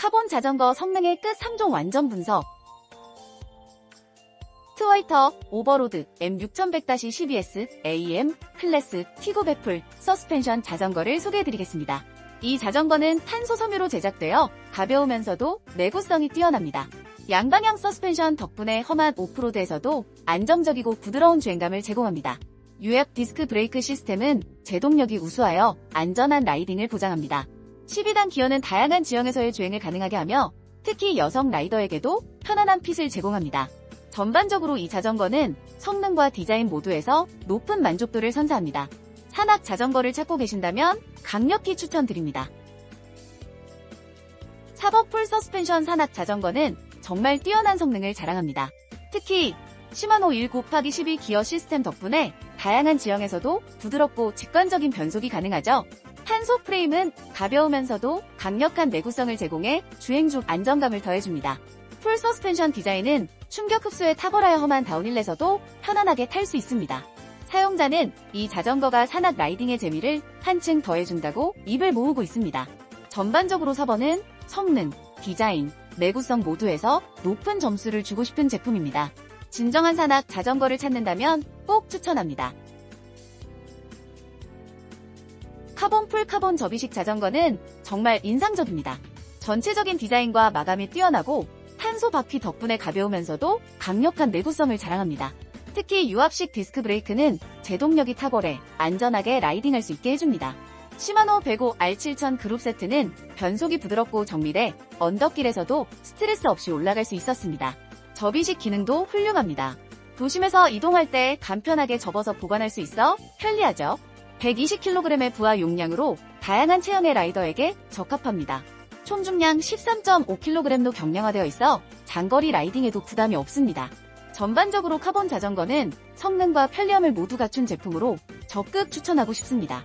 카본 자전거 성능의 끝 3종 완전 분석. 트와이터, 오버로드, M6100-12S, AM, 클래스, 티고 베풀, 서스펜션 자전거를 소개해드리겠습니다. 이 자전거는 탄소 섬유로 제작되어 가벼우면서도 내구성이 뛰어납니다. 양방향 서스펜션 덕분에 험한 오프로드에서도 안정적이고 부드러운 주행감을 제공합니다. 유압 디스크 브레이크 시스템은 제동력이 우수하여 안전한 라이딩을 보장합니다. 12단 기어는 다양한 지형에서의 주행을 가능하게 하며 특히 여성 라이더에게도 편안한 핏을 제공합니다. 전반적으로 이 자전거는 성능과 디자인 모두에서 높은 만족도를 선사합니다. 산악 자전거를 찾고 계신다면 강력히 추천드립니다. 4번 풀 서스펜션 산악 자전거는 정말 뛰어난 성능을 자랑합니다. 특히 시마노 1 곱하기 12 기어 시스템 덕분에 다양한 지형에서도 부드럽고 직관적인 변속이 가능하죠. 탄소 프레임은 가벼우면서도 강력한 내구성을 제공해 주행 중 안정감을 더해줍니다. 풀 서스펜션 디자인은 충격 흡수에 탁월하여 험한 다운힐에서도 편안하게 탈 수 있습니다. 사용자는 이 자전거가 산악 라이딩의 재미를 한층 더해준다고 입을 모으고 있습니다. 전반적으로 4번은 성능, 디자인, 내구성 모두에서 높은 점수를 주고 싶은 제품입니다. 진정한 산악 자전거를 찾는다면 꼭 추천합니다. 카본 풀 카본 접이식 자전거는 정말 인상적입니다. 전체적인 디자인과 마감이 뛰어나고 탄소 바퀴 덕분에 가벼우면서도 강력한 내구성을 자랑합니다. 특히 유압식 디스크 브레이크는 제동력이 탁월해 안전하게 라이딩할 수 있게 해줍니다. 시마노 105 R7000 그룹 세트는 변속이 부드럽고 정밀해 언덕길에서도 스트레스 없이 올라갈 수 있었습니다. 접이식 기능도 훌륭합니다. 도심에서 이동할 때 간편하게 접어서 보관할 수 있어 편리하죠. 120kg의 부하 용량으로 다양한 체형의 라이더에게 적합합니다. 총 중량 13.5kg로 경량화되어 있어 장거리 라이딩에도 부담이 없습니다. 전반적으로 카본 자전거는 성능과 편리함을 모두 갖춘 제품으로 적극 추천하고 싶습니다.